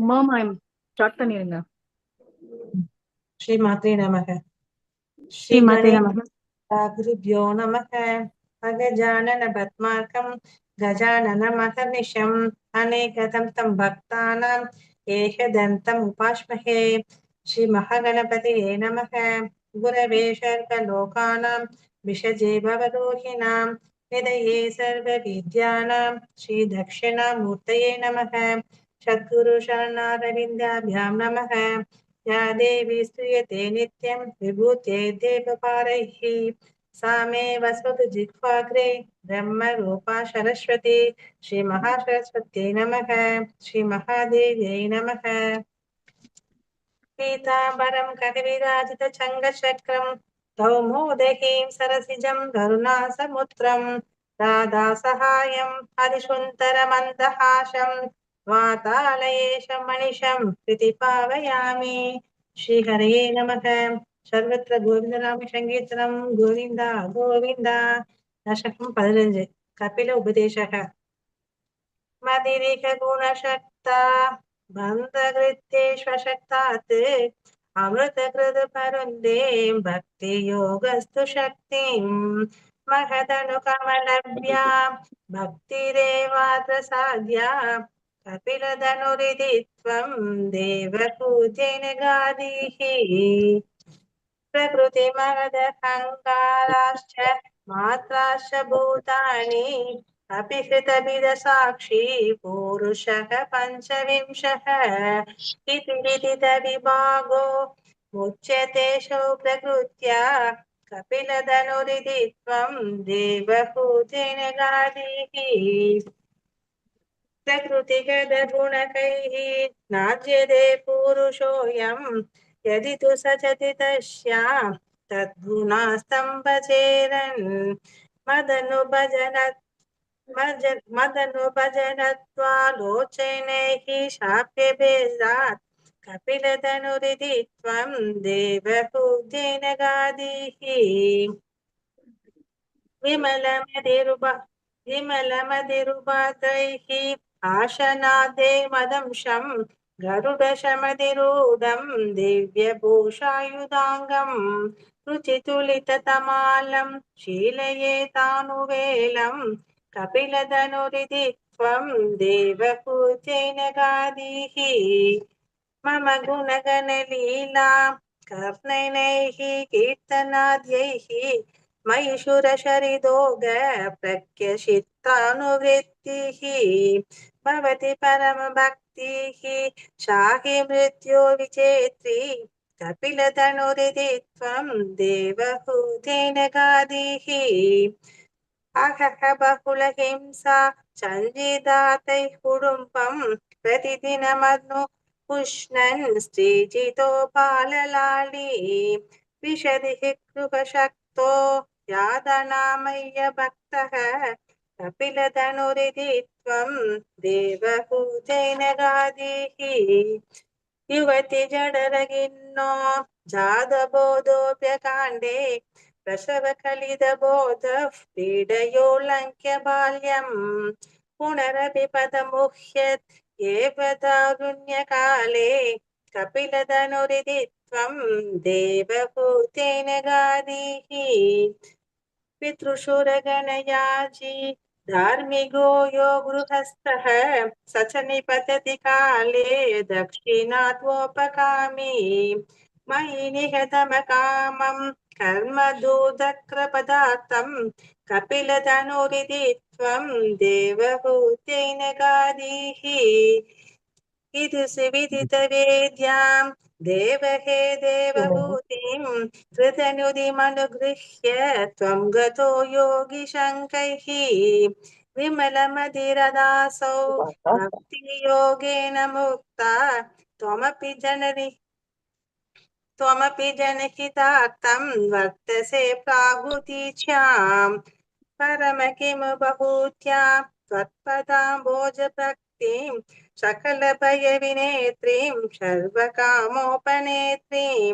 Uma ma'am start பண்ணிருங்க श्रीमात्रे नमः ஸ்ரீமாதே நமः श्रीगुरुभ्यो नमः अगजानन पद्मार्कं गजाननमहर्निशम् अनेकदन्तं भक्तानाम् एकदन्तम् उपास्महे श्रीमहागणपतये नमः गुरवे सर्वलोकानां विषजे भवरोहिणां हृदये सर्वविद्यानां श्रीदक्षिणामूर्तये नमः सद्गुरु शरणारविन्दाभ्यां नमः। या देवी स्तूयते नित्यं, विभूते देवपारैः। सा मे वसतु जिह्वाग्रे ब्रह्मरूपा सरस्वती। श्रीमहासरस्वत्यै नमः, श्रीमहादेव्यै नमः। पीताम्बरं कटिविराजितचङ्गचक्रं कौमोदकीं सरसिजं करुणासमुद्रं, राधासहायं हरिशुन्तरमन्दहासं वातालयेशं मणिशं प्रतिपावयामि श्रीहरये नमः सर्वत्र गोविन्दनाम सङ्कीर्तनं गोविन्द गोविन्द दशकं पदिनञ्जु कपिल उपदेशः मदिरिकगुणशक्ता बन्धकृत्येष्वशक्तात् अमृतकृतपरुन्दे भक्तियोगस्तु शक्तिं महदनुकमलभ्या भक्तिरेवात्र साध्या कपिलधनुरिति त्वं देवपूजेन गादीः प्रकृतिमहदहङ्काराश्च मात्राश्च भूतानि अपि हृतविदसाक्षी पूरुषः पञ्चविंशः इति विदितविभागो मुच्यतेषु प्रकृत्या कपिलधनुरिति त्वं देवपूजेन गादीः प्रकृतिगतगुणकैः नाज्यते पुरुषोऽयं यदि तु सचति तस्या, तद्गुणास्तम्भचेरन्। मदनुभजन मदनुभजनत्वालोचनैः शाप्यभेदात् कपिलधनुरिति त्वं देवपूजेन गादीः। विमलमतिरुप विमलमतिरुपातैः आशनादे मदंशं गरुडशमतिरूढं दिव्यभूषायुधाङ्गं रुचितुलिततमालं शीलये तानुवेलं कपिलधनुरिति त्वं देवपूजेन गादीः मम गुणगणलीला कर्णनैः कीर्तनाद्यैः मयिषुरशरिदोग प्रत्यशित्तानुवृत्तिः भवति परमभक्तिः शाहि मृत्यो विचेत्री कपिलधनुरिति त्वं देवहूतेन गादीः अहह बहुलहिंसा चञ्जिदातैः कुटुम्बं प्रतिदिनमनु पुष्णन् स्त्रीजितो बाललाली विशदिः कृपशक्तो यादनामय्य भक्तः कपिलधनुरिति त्वं देवपूजेन गादीः युवति जडरगिन्नो जातबोधोऽप्यकाण्डे प्रसवकलितबोधः पीडयोल्लङ्घ्य बाल्यम् पुनरपि पदमुह्यत् एव दारुण्यकाले कपिलधनुरिति त्वं देवभूतेन गादीः पितृशुरगणयाजी धार्मिको यो गृहस्थः। स च निपतति काले दक्षिणात्वोपकामी। मयि निहतमकामं कर्मदूदक्रपदार्थं कपिलधनुरिति त्वं देवभूतेन गादीः इति सुविदितवेद्यां देवहे देवभूतिं कृतनुदिमनुगृह्य त्वं गतो योगिशङ्कैः विमलमधिरदासौ भक्तियोगेन मुक्ता। त्वमपि जननि त्वमपि जनहितार्थं वर्तसे प्रागुतीच्यां। परम किं बहुत्या त्वत्पदाम्बोजभक्तिं सकलभयविनेत्रीं सर्वकामोपनेत्रीं।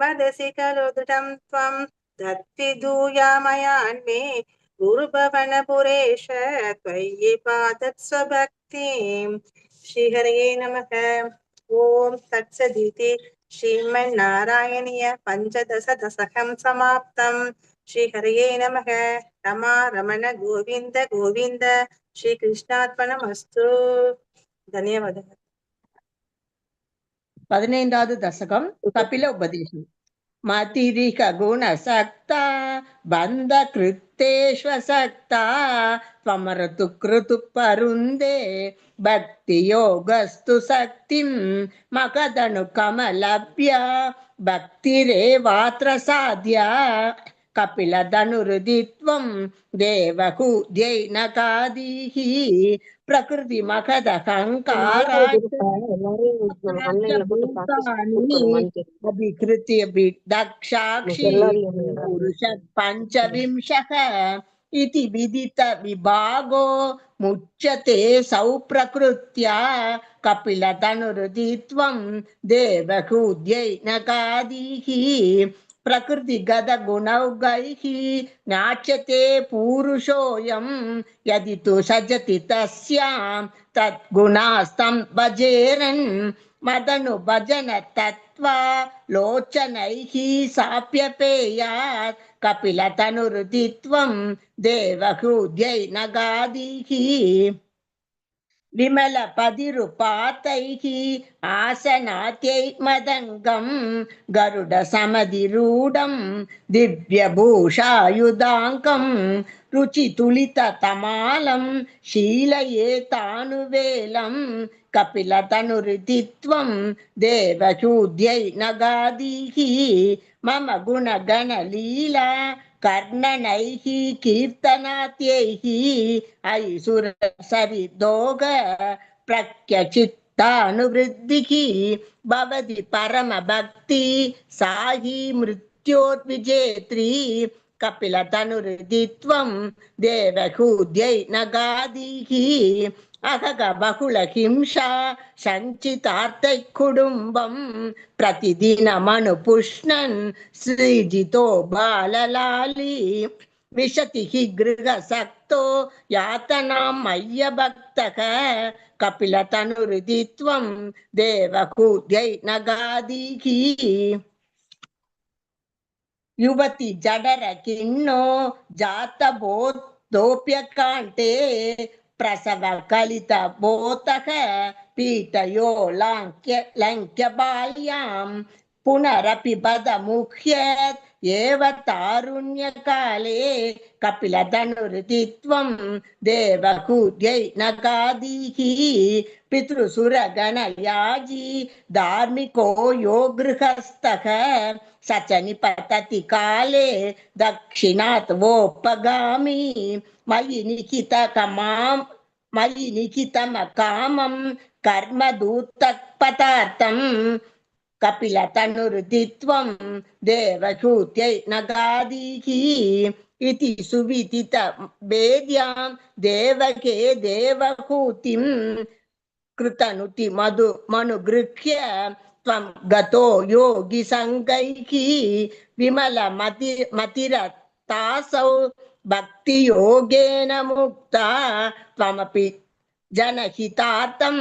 वदसि खलु दृढं त्वं दत्तिदूयामयान्मे गुरुभवनपुरेश त्वयि पादत्स्वभक्तिं श्रीहरये नमः ॐ तत्सदिति श्रीमन्नारायणीय पञ्चदशदशकं समाप्तं श्रीहरये नमः रमा रमण गोविन्द गोविन्द श्रीकृष्णात्मनमस्तु धन्यवादः பதினைந்தாவது தசகம் கபில உபதேசம் மதிரிக குணசக்த பந்த கிருத்தேஷ்வசக்தா त्वमरतु कृतु परुन्दे भक्तियोगस्तु शक्तिं मकदनु कमलभ्य भक्तिरेवात्र साध्या देवहूद्यैनकादिः प्रकृतिमखदहङ्काराय अभिकृत्य दक्षाक्षी पुरुष पञ्चविंशः इति विदित विभागो मुच्यते ప్రకృతి గత గుణౌగై నాచ్యతే పూరుషోయం యది తు సజతి తస్యాం తద్గుణాస్తం భజేరన్ మదను భజన తత్వా లోచనై సాప్యపేయాత్ కపిలతనురుదిత్వం దేవహృద్యై నగాదీ विमलपदिरुपातैः आसनात्यै मदङ्गं गरुडसमधिरूढं दिव्यभूषायुधाङ्कं रुचितुलिततमालं शीलये तानुवेलं कपिलतनुरुदित्वं देवहूद्यै नगादिः मम गुणगणलीला कर्णनैः कीर्तनात्यैः ऐसुरसरिदोग प्रख्यचित्तानुवृद्धिः भवति परमभक्ति सा हि मृत्योर्विजेत्री कपिलतनुरुदित्वं देवहूद्यै అహగ బహుళ హింస సంచితార్థ కుటుంబం ప్రతిదినమను పుష్ణన్ సృజితో బాలలాలి. విశతి హి గృహ సక్తో యాతనాం మయ్య భక్త కపిల తనురుదిత్వం దేవకూద్యై నగాదీకి యువతి జడర కిన్నో జాత బోధోప్యకాంటే बोतः पीठयो लाङ्क्य लङ्क्य बाल्यां पुनरपि बदमुह्यत् एव तारुण्यकाले कपिलधनुरुदित्वं देवहूद्यै नगादिः पितृसुरगणयाजी धार्मिको यो गृहस्थः। स च निपतति काले दक्षिणात् वोपगामी। మయి నిఖిత కమాం మయి నిఖితం కామం కర్మదూతపదార్థం కపిల తనురుదిత్వం దేవహూత్యై నగాదీకి ఇది సువిదిత వేద్యాం దేవకే దేవహూతిం కృతనుతి మధు మను గృహ్య త్వం గతో యోగి సంగైకి విమల మతి మతిర తాసౌ భక్తి యోగేన ముక్త త్వమపి జనహితార్థం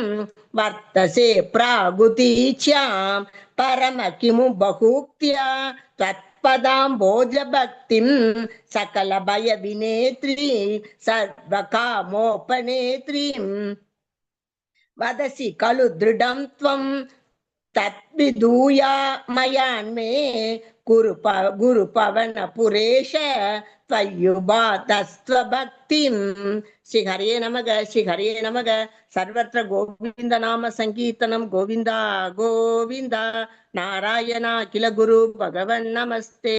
వర్తసే ప్రాగుతీచ్యాం పరమ కిము బహూక్త్యా త్వత్పదాంబోజ భక్తిం సకల భయ వినేత్రీ సర్వకామోపనేత్రీం వదసి ఖలు దృఢం త్వం తద్విదూయా మయాన్మే குரு ப குரு பவன புரேஷ தஸ்வபக்திம் ஸ்ரீ ஹரியே நமக ஸ்ரீ ஹரியே நமக. சர்வத்திர கோவிந்த நாம சங்கீர்த்தனம். கோவிந்தா கோவிந்தா. நாராயணா கில குரு பகவன் நமஸ்தே.